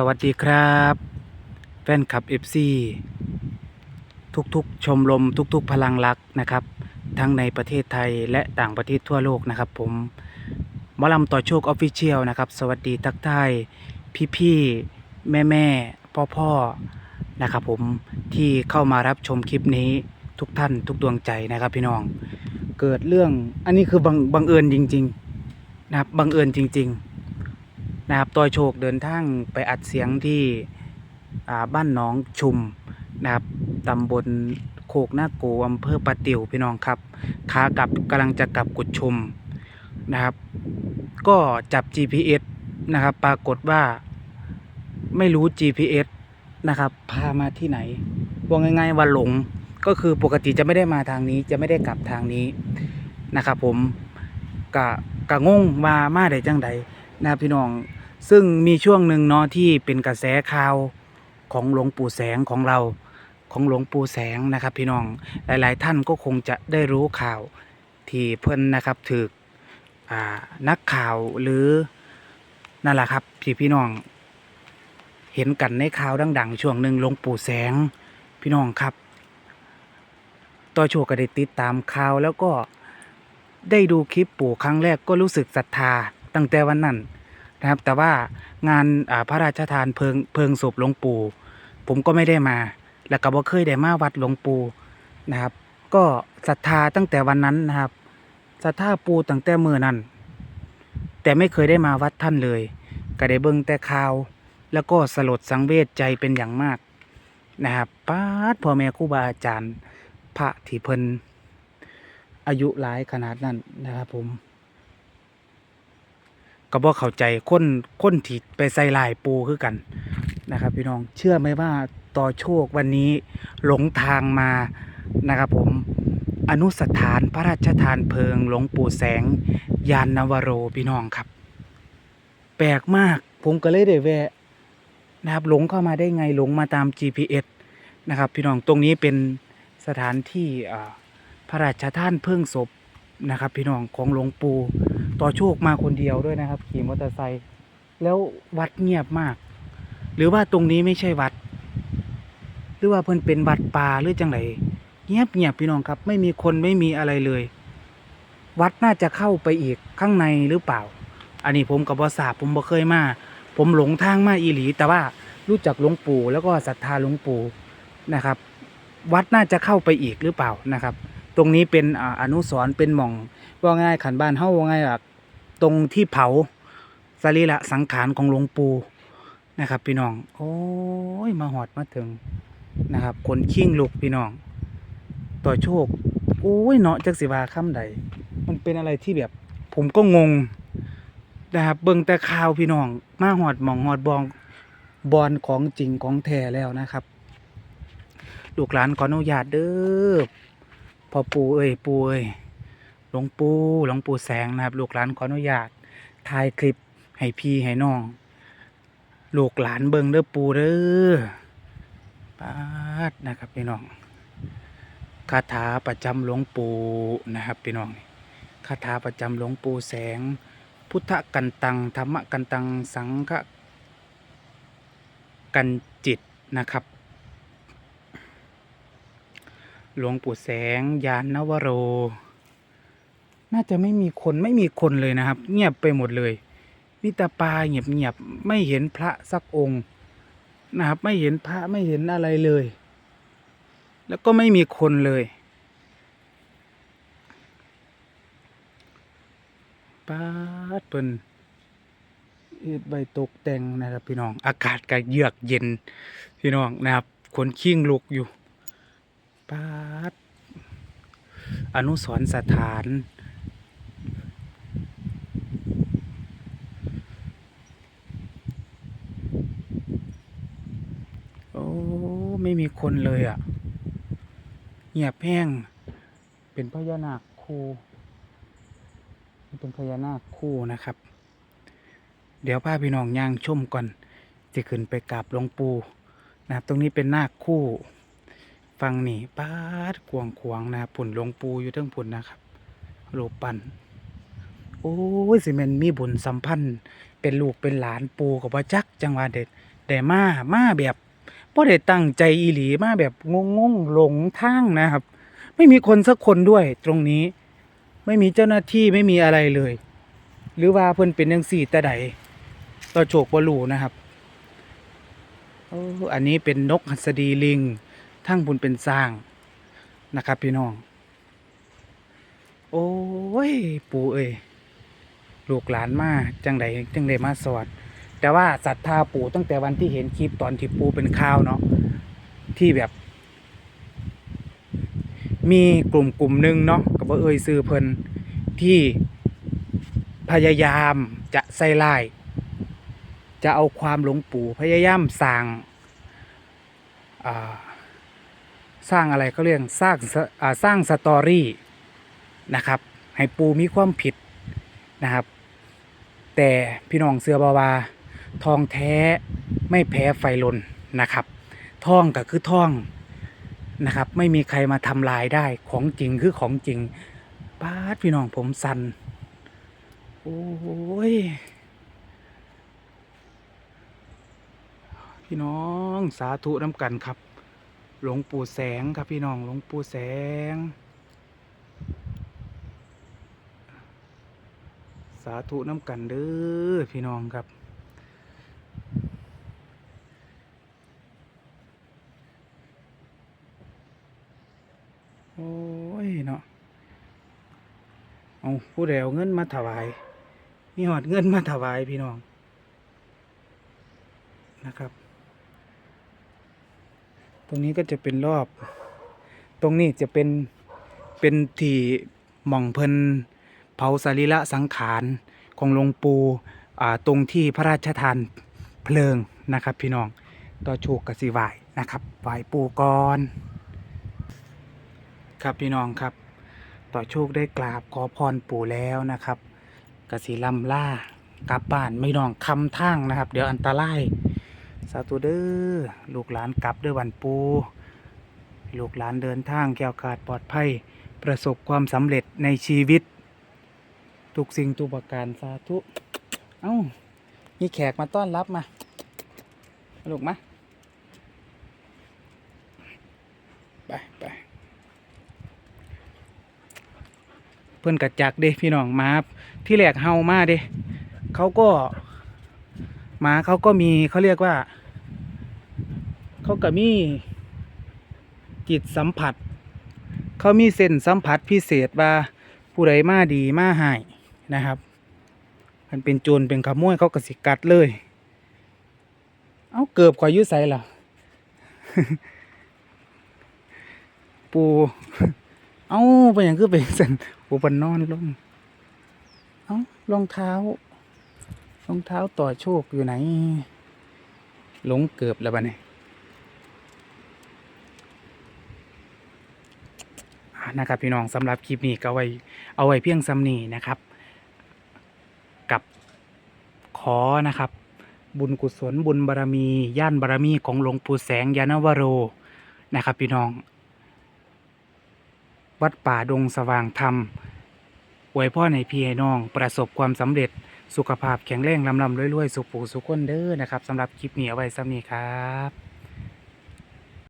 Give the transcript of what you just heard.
สวัสดีครับ แฟนคลับ FC ทุกๆ ชมรมทุกๆ พลังรักนะครับ ทั้งในประเทศไทยและต่างประเทศทั่วโลกนะครับผมมอลำต่อโชคออฟฟิเชียลนะครับ สวัสดีทักทายพี่ๆ แม่ๆ พ่อๆ นะครับผมที่เข้ามารับชมคลิปนี้ทุกท่านทุกดวงใจนะครับพี่น้อง เกิดเรื่องอันนี้คือบังบังเอิญจริง ๆ นะครับบังเอิญจริง ๆ นะครับตอยโชคเดินทางไปอัดเสียงที่บ้านหนองชุมนะครับตำบลโคกนาโกอำเภอปะติวพี่น้องครับขากลับกำลังจะกลับกุดชุมนะครับ ก็จับ GPS นะครับ ปรากฏว่าไม่รู้ GPS นะครับ พามาที่ไหนว่าง่ายๆว่าหลงก็คือปกติจะไม่ได้มาทางนี้จะไม่ได้กลับทางนี้นะครับ ผมกะกะงงว่ามาได้จังใดนะพี่น้อง ซึ่งมีช่วงหนึ่งเนาะที่เป็นกระแสข่าวของหลวงปู่แสงของเราของหลวงปู่แสงนะครับ พี่น้องหลาย ๆ ท่านก็คงจะได้รู้ข่าวที่เพิ่อนนะครับถือนักข่าวหรือนั่นแหละครับที่พี่น้อง เห็นกันในข่าวดัง ๆ ช่วงหนึ่งหลวงปู่แสงพี่น้องครับต่อโชคก็ได้ติดตามข่าวแล้วก็ได้ดูคลิปปู่ครั้งแรกก็รู้สึกศรัทธาตั้งแต่วันนั้น นะครับ แต่ว่างานพระราชทานเพลิงเพลิงศพหลวงปู่ ผมก็ไม่ได้มา แล้วก็บ่เคยได้มาวัดหลวงปู่นะครับ ก็ศรัทธาตั้งแต่วันนั้นนะครับศรัทธาปู่ตั้งแต่มือนั้น แต่ไม่เคยได้มาวัดท่านเลย ก็ได้เบิ่งแต่ข่าว แล้วก็สลดสังเวชใจเป็นอย่างมากนะครับป้าดพ่อแม่ครูบาอาจารย์ พระที่เพิ่นอายุหลายขนาดนั้นนะครับผม ก็บ่เข้าใจคนคนที่ไปใส่ลายปูคือกันนะครับ พี่น้องเชื่อไหมว่าต่อโชควันนี้หลงทางมานะครับผมอนุสถานพระราชทานเพลิงหลวงปู่แสง ยานนวโรพี่น้องครับ แปลกมากผมก็เลยได้แวะนะครับหลงเข้ามาได้ไงหลงมาตาม GPS นะครับ พี่น้องตรงนี้เป็นสถานที่อ่าพระราชทานเพลิงศพ นะครับ พี่น้องของหลวงปู่ต่อโชคมาคนเดียวด้วยนะครับ ขี่มอเตอร์ไซค์แล้ววัดเงียบมาก หรือว่าตรงนี้ไม่ใช่วัด หรือว่าเพิ่นเป็นวัดป่าหรือจังไรเงียบเงียบพี่น้องครับ ไม่มีคนไม่มีอะไรเลย วัดน่าจะเข้าไปอีกข้างในหรือเปล่า อันนี้ผมกับบ่ทราบผมบ่เคยมา ผมหลงทางมาอีหลี แต่ว่ารู้จักหลวงปู่แล้วก็ศรัทธาหลวงปู่นะครับ วัดน่าจะเข้าไปอีกหรือเปล่านะครับ ตรงนี้เป็นอนุสรเป็นหม่องว่าง่ายขันบ้านเฮาว่าง่ายอะตรงที่เผาสรีระสังขารของหลวงปู่นะครับ พี่น้อง โอ้ยมาหอดมาถึงนะครับคนขิ้งลูกพี่น้อง ต่อโชคโอ้ยเนาะจักสิวาค่ำใด มันเป็นอะไรที่แบบ ผมก็งงนะครับเบิ่งแต่ข่าวพี่น้อง มาหอดหมองหอดบองบอลของจริงของแท้แล้วนะครับลูกหลานขออนุญาตเด้อ พ่อปู่เอ้ยปู่เอ้ยหลวงปู่หลวงปู่แสงนะครับ ลูกหลานขออนุญาตถ่ายคลิปให้พี่ให้น้อง ลูกหลานเบิ่งเด้อปู่เด้อปาดนะครับพี่น้องคาถาประจำหลวงปู่นะครับพี่น้องคาถาประจำหลวงปู่แสง พุทธกันตังธรรมกันตังสังฆกันจิตนะครับ หลวงปู่แสง ยานนวโร น่าจะไม่มีคนไม่มีคนเลยนะครับ เงียบไปหมดเลยมิตรปาเงียบเงียบๆไม่เห็นพระสักองค์นะครับ ไม่เห็นพระไม่เห็นอะไรเลย แล้วก็ไม่มีคนเลยปาดเปิ้นเฮ็ดใบตกแต่งนะครับพี่น้อง อากาศก็เยือกเย็นพี่น้องนะครับคนขิ้งลุกอยู่ ป้าดอนุสรสถาน โอ้ ไม่มีคนเลยอะเงียบแห้ง เป็นพญานาคคู่เป็นพญานาคคู่นะครับ เดี๋ยวพาพี่น้องย่างชุ่มก่อนจะขึ้นไปกราบหลวงปู่นะครับ ตรงนี้เป็นนาคคู่ ฟังนี่ป้าดกวงขวางนะครับผุ่นลงปูอยู่เทั้งผุ่นนะครับรูปปั้นโอ้ยสิแมนมีบุญสัมพันธ์ เป็นลูกเป็นหลานปูกับว่าจักจังหวะเด็ดได้มามาแบบบ่ได้ตั้งใจอีหลีมาแบบงงๆหลงทางนะครับ ไม่มีคนสักคนด้วยตรงนี้ ไม่มีเจ้าหน้าที่ไม่มีอะไรเลย หรือว่าเพิ่นเป็นจังซี่แต่ใดต่อโจกบ่รู้นะครับโอ้อันนี้เป็นนกหัสดีลิง ทั้งบุญเป็นสร้างนะครับพี่น้อง โอ้ย ปู่เอ้ยลูกหลานมาจังไดจังไดมาสอดแต่ว่าศรัทธาปู่ตั้งแต่วันที่เห็นคลิปตอนที่ปู่เป็นข่าวเนาะที่แบบ มีกลุ่มกลุ่มหนึ่งเนาะกับว่าเอ่ยซื้อเพิ่นที่พยายามจะใส่ลาย จะเอาความหลงปู่พยายามสร้างอ่า สร้างอะไรเขาเรียกสร้างสร้างสตอรี่นะครับให้ปูมีความผิดนะครับ แต่พี่น้องเสือบาวาทองแท้ไม่แพ้ไฟลนนะครับท่องก็คือท่องนะครับ ไม่มีใครมาทำลายได้ของจริงคือของจริงป้าพี่น้องผมสันโอ้ยพี่น้องสาธุน้ำกันครับ หลวงปู่แสงครับพี่น้องหลวงปู่แสง สาธุน้ำกันเด้อพี่น้องครับ โอ้ยเนาะเอาผู้ใดเอาเงินมาถวาย มีหอดเงินมาถวายพี่น้องนะครับ ตรงนี้ก็จะเป็นรอบ ตรงนี้จะเป็นเป็นที่หม่องเพิ่นเผาสรีระสังขารของหลวงปู่อ่าตรงที่พระราชทานเพลิงนะครับ พี่น้องต่อโชคกสิไหวายนะครับไหวปู่ก่อนครับพี่น้องครับ ต่อโชคได้กราบขอพรปู่แล้วนะครับกสิลำล่ากลับบ้านไม่น้องคำทางนะครับ เดี๋ยวอันตราย สาธุเด้อลูกหลานกลับด้วยวันปู ลูกหลานเดินทางแก้วกาดปลอดภัย ประสบความสำเร็จในชีวิต ทุกสิ่งทุกประการสาธุ เอ้ามีแขกมาต้อนรับมาลูกมาไปไปเพื่อนกัดจักเด้พี่น้องมาที่แรกเฮามาเด้เขาก็หมาเขาก็มีเขาเรียกว่า เขาก็มีจิตสัมผัส เขามีเส้นสัมผัสพิเศษว่าผู้ใดมาดีมาหายนะครับมันเป็นโจรเป็นขโมยเขาก็สิกัดเลย เอาเกือบข่อยยุใส่ล่ะ ปู เอาไปอย่างคือเป็นเส้นปูปันนอนลง เอารองเท้ารองเท้าต่อโชคอยู่ไหน หลงเกือบแล้วบ้านี่ยอ่า นะครับพี่น้องสำหรับคลิปนี้ก็ไว้เอาไว้เพียงซ้ำนี้นะครับ กับขอนะครับ บุญกุศลบุญบารมีย่านบารมีของหลวงปู่แสงยานวโรนะครับ พี่น้อง วัดป่าดงสว่างธรรมอวยพ่อในพี่ให้น้อง ประสบความสำเร็จสุขภาพแข็งแรงลำลำรวยๆสุขผูสุขคนเด้อนะครับสำหรับคลิปนี้เอาไว้ซ้ำนี้ครับ